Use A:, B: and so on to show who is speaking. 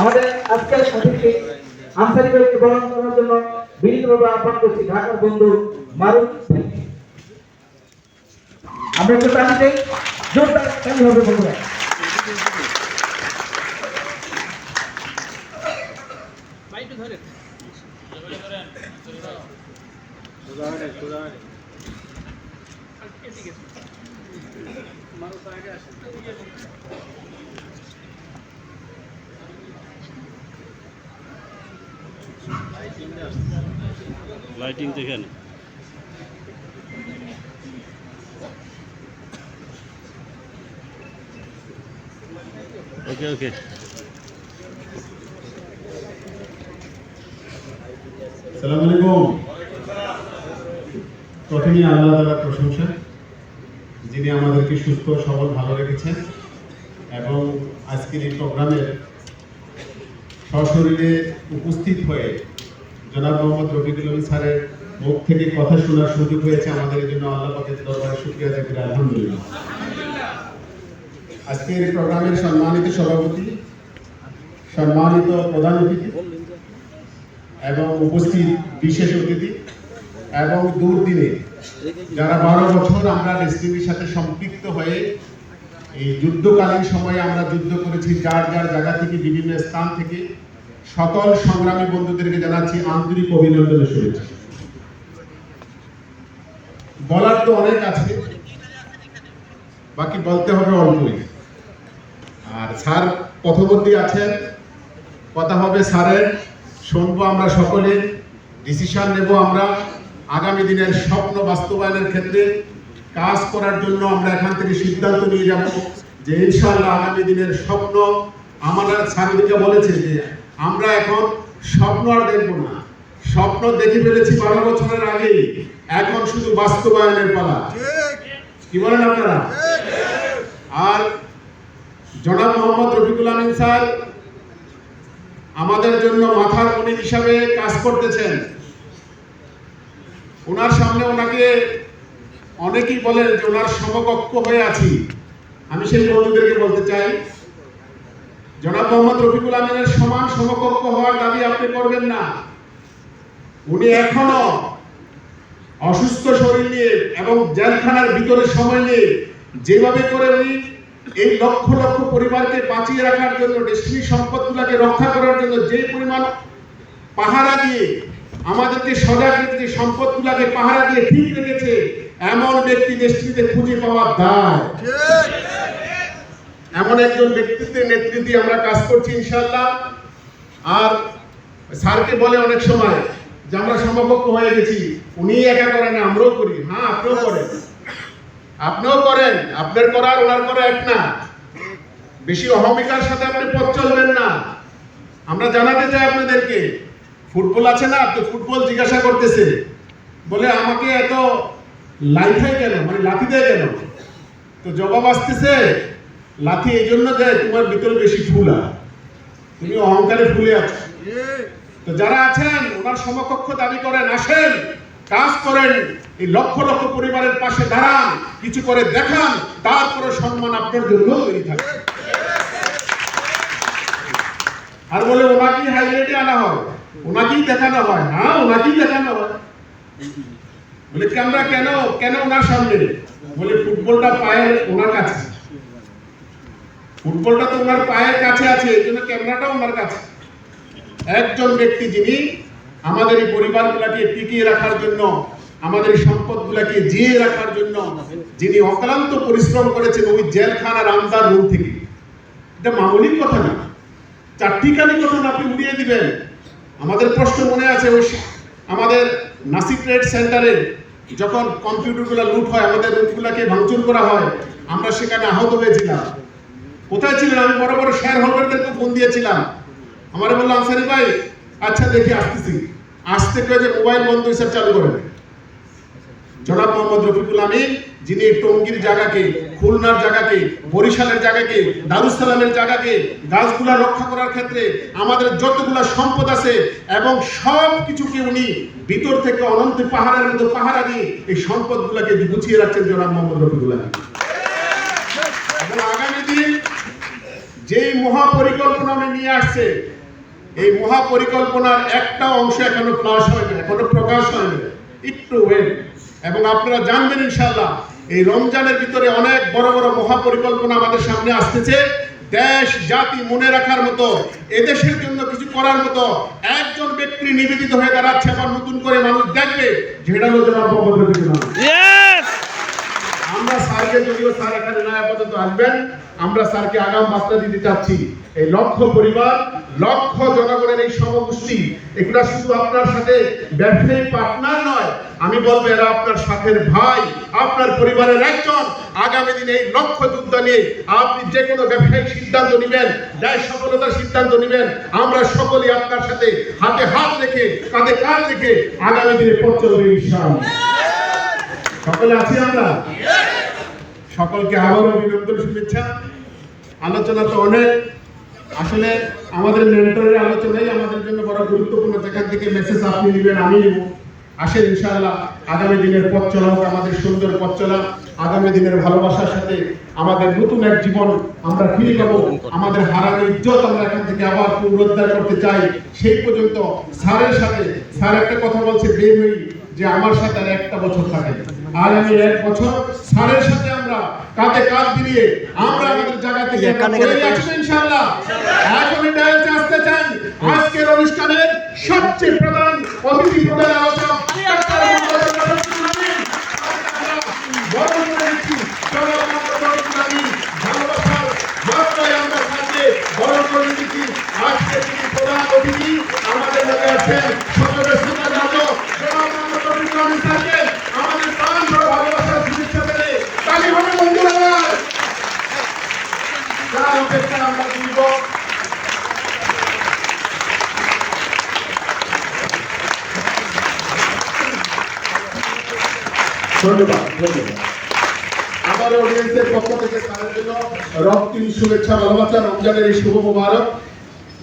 A: আমাদের আজকের আনসারি ভাইকে বরণ করার জন্য বিনীতভাবে আহ্বান করছি ঢাকার বন্ধু মারুফ আমরা জোরদার হবে বন্ধুরা।
B: লাইটিং দেখেন ওকে ওকে
C: সালাম আলাইকুম। প্রথমেই আল্লাহ তালার প্রশংসা, যিনি আমাদেরকে সুস্থ, সবল, ভালো রেখেছেন এবং আজকের এই প্রোগ্রামের সশরীরে উপস্থিত হয়ে জনাব মোহাম্মদ রফিকুল স্যারের মুখ থেকে কথা শোনার সুযোগ হয়েছে। আমাদের জন্য আল্লাহ পাকের দরবারে শুক্রিয়া করি, আলহামদুলিল্লাহ। আজকের প্রোগ্রামের সম্মানিত সভাপতি, সম্মানিত প্রধান অতিথি এবং উপস্থিত বিশেষ অতিথি এবং দুর্দিনে যারা বারো বছর আমরা রেসলিংয়ের সাথে সম্পৃক্ত হয়ে এই যুদ্ধকালীন সময়ে আমরা যুদ্ধ করেছি, যার যার জায়গা থেকে, বিভিন্ন স্থান থেকে সকল সংগ্রামী বন্ধুদেরকে জানাচ্ছি আন্তরিক অভিনন্দনের শুভেচ্ছা। বলার তো অনেক আছে, বাকি বলতে হবে অল্পই। আর স্যার পথবর্তী আছেন, কথা হবে স্যারের, শুনব আমরা সকলে ডিসিশন নেব আমরা। আগামী দিনের স্বপ্ন বাস্তবায়নের ক্ষেত্রে কাজ করার জন্য আমরা এখান থেকে সিদ্ধান্ত নিয়ে যাব যে ইনশাআল্লাহ আগামী দিনের স্বপ্ন আমরা স্যারদিকে বলেছে যে আমরা এখন স্বপ্ন আর দেখব না। স্বপ্ন দেখে ফেলেছি বারো বছরের আগে এখন শুধু বাস্তবায়নের পালা। কি বলেন আপনারা? আর জনাব মোহাম্মদ রফিকুল আমিন স্যার আমাদের জন্য মাথার মনি হিসাবে কাজ করতেছেন। ওনার সামনে ওনাকে অনেকেই বলেন যে ওনার সমকক্ষ হয়ে আছি। আমি সেই বন্ধুদেরকে বলতে চাই জনাব মোহাম্মদ রফিকুল আমিনের সমান সমকক্ষ হওয়ার দাবি আপনি করবেন না। উনি এখনও অসুস্থ শরীর নিয়ে এবং জেলখানার ভিতরে সময় নিয়ে যেভাবে করে উনি এই লক্ষ লক্ষ পরিবারকে বাঁচিয়ে রাখার জন্য ডেস্টিনি সম্পদগুলোকে রক্ষা করার জন্য যে পরিমাণ পাহারা দিয়ে আমাদেরকে সজাগ রেখেছে সম্পদগুলোকে পাহারা দিয়ে ঠিক রেখেছে এমন ব্যক্তি দেশটিতে খুঁজে পাওয়া দায় এমন একজন ব্যক্তিত্বের নেতৃত্বে আমরা কাজ করছি ইনশাআল্লাহ। আর স্যারকে বলে অনেক সময় যে আমরা সমকক্ষ হয়ে গেছি, উনি একা করেন আমরাও করি। হ্যাঁ আপনিও করেন। আপনিও করেন, আপনার করার ওনার করা এক না। বেশি অহমিকার সাথে আপনি পথ চলবেন না। আমরা জানাতে চাই আপনাদেরকে, ফুটবল আছে না? তো ফুটবল জিজ্ঞাসা করতেছে। বলে, আমাকে এত লাইফে কেন? মানে লাথি দেয় কেন? তো জবাব আসতেছে লাথি এই জন্য দেয়, তোমার ভিতরে বেশি ফুলা তুমি অহংকারে ফুলে আছো। তো যারা আছেন, ওনার সমকক্ষ দাবি করেন, আসেন, কাজ করেন, এই লক্ষ লক্ষ পরিবারের পাশে দাঁড়ান, কিছু করে দেখান, তারপরে সম্মান আপনার জন্য তৈরি থাকে আর বলে, ওনাকেই হাইলাইটে আনা হয় ওনাকেই দেখানো হয়। না, ওনাকেই দেখানো হয়। বলে, ক্যামেরা কেন? কেন ওনার সামনে? বলে, ফুটবলটা পায়ের ওনার কাছে ফুটবলটা তো ওনার পায়ের কাছে আছে, এই জন্য ক্যামেরাটা ওনার কাছে। একজন ব্যক্তি যিনি আমাদের এই পরিবারগুলাকে টিকিয়ে রাখার জন্য, আমাদের সম্পদগুলোকে জিয়ে রাখার জন্য যিনি অক্লান্ত পরিশ্রম করেছেন ওই জেলখানার আমদার রুম থেকে। এটা মামুলি কথা না। চারটিখানি কথা না, আপনি উড়িয়ে দিবেন। আমাদের প্রশ্ন মনে আছে ওই আমাদের নাসিক ট্রেড সেন্টারে যখন কম্পিউটারগুলো লুট হয়, আমাদের রুমগুলোকে ভাঙচুর করা হয়, আমরা সেখানে আহত হয়েছিলাম। কোথায় ছিলেন? আমি বড় বড় শেয়ার হোল্ডারদেরকে ফোন দিয়েছিলাম। আমার বলল, আনসারি ভাই আচ্ছা দেখি, আসতেছি। আসতে কেউ যে মোবাইল বন্ধ হিসাব চালু করেন জনাব মোহাম্মদ রফিকুল আমিন, যিনি টঙ্গীর জায়গাকে, খুলনার জায়গাকে, বরিশালের জায়গাকে, দারুসালামের জায়গাকে, গাছগুলা রক্ষা করার ক্ষেত্রে আমাদের যতগুলা সম্পদ আছে এবং সব কিছুকে উনি ভিতর থেকে অনন্ত পাহাড়ের মতো পাহারা দিয়ে এই সম্পদগুলাকে গুছিয়ে রাখছেন জনাব মোহাম্মদ রফিকুল আমিন এবং আগামী দিন যেই মহাপরিকল্পনা উনি নিয়ে আসছে, এই মহাপরিকল্পনার একটা অংশ এখনও ফ্লাশ হয়নি এখনও প্রকাশ হয়নি একটু ওয়েট এবং আপনারা জানবেন ইনশাআল্লাহ, এই রমজানের ভিতরে অনেক বড় বড় মহাপরিকল্পনা আমাদের সামনে আসতেছে। দেশ, জাতি মনে রাখার মতো, এদেশের জন্য কিছু করার মতো, একজন ব্যক্তি নিবেদিত হয়ে দাঁড়াচ্ছে, আবার নতুন করে মানুষ দেখবে যেটা হলো জনাব। আমরা স্যারকে যদিও স্যার এখানে আপাতত আসবেন। আমরা স্যারকে আগাম বার্তা দিতে চাচ্ছি। এই লক্ষ পরিবার, লক্ষ জনগণের এই সমগোষ্ঠী, এগুলা শুধু আপনার সাথে ব্যবসায়ী পার্টনার নয়। আমি বলব, এরা আপনার ভাই, আপনার পরিবারের একজন। আগামী দিনে এই লক্ষ্য যুদ্ধ নিয়ে আপনি যে কোনো ব্যবসায়িক সিদ্ধান্ত নেবেন যাই সফলতার সিদ্ধান্ত নেবেন। আমরা সকলেই আপনার সাথে হাতে হাত রেখে, কাঁধে কাঁধ রেখে আগামী দিনে পথ সকলে আছি আমরা? সকলকে আবার অভিনন্দন, শুভেচ্ছা। আলোচনা তো অনেক। আসলে আমাদের মেন্টরের আলোচনাই আমাদের জন্য বড় গুরুত্বপূর্ণ। যেখান থেকে মেসেজ আপনি নেবেন, আমি নেব। আসেন ইনশাআল্লাহ, আগামী দিনের পথ চলা হোক, আমাদের সুন্দর পথ চলা। আগামী দিনের ভালোবাসার সাথে আমাদের নতুন এক জীবন আমরা ফিরে পাবো। আমাদের হারানো ইজ্জত আমরা এখান থেকে আবার পুনরুদ্ধার করতে চাই। সেই পর্যন্ত স্যারের সাথে, স্যার একটা কথা বলছে, বের যে আমার সাথে আর একটা বছর থাকে আর আমি এক বছর স্যারের সাথে আমরা কাঁধে কাঁধ দিয়ে আমরা আমাদের জায়গা থেকে ইনশাআল্লাহ। আমি ডায়াল আসতে চাই। আজকের অনুষ্ঠানের সবচেয়ে প্রধান অতিথি প্রধান আলোচক ডাক্তার মোহাম্মদ রফিকুল আমিন। বরণ করে নিচ্ছি, চলো আমরা রফিকুল আমিন, ভালোবাসার যাত্রায় আমরা স্যারকে বরণ করে নিচ্ছি। আজকে যিনি প্রধান অতিথি আমাদের মধ্যে আছেন সদরের সুন্দর মতো জনাব মোহাম্মদ রফিকুল আমিন স্যারকে আমাদের প্রাণ ভরা ভালোবাসার শুভেচ্ছা পেলে তালি হবে বন্ধুরা যার অপেক্ষা আমরা তুলব আমার অডিয়েন্সের পক্ষ থেকে তাদের জন্য রক্তিম শুভেচ্ছা ভালোবাসা রমজানের এই শুভ মোবারক।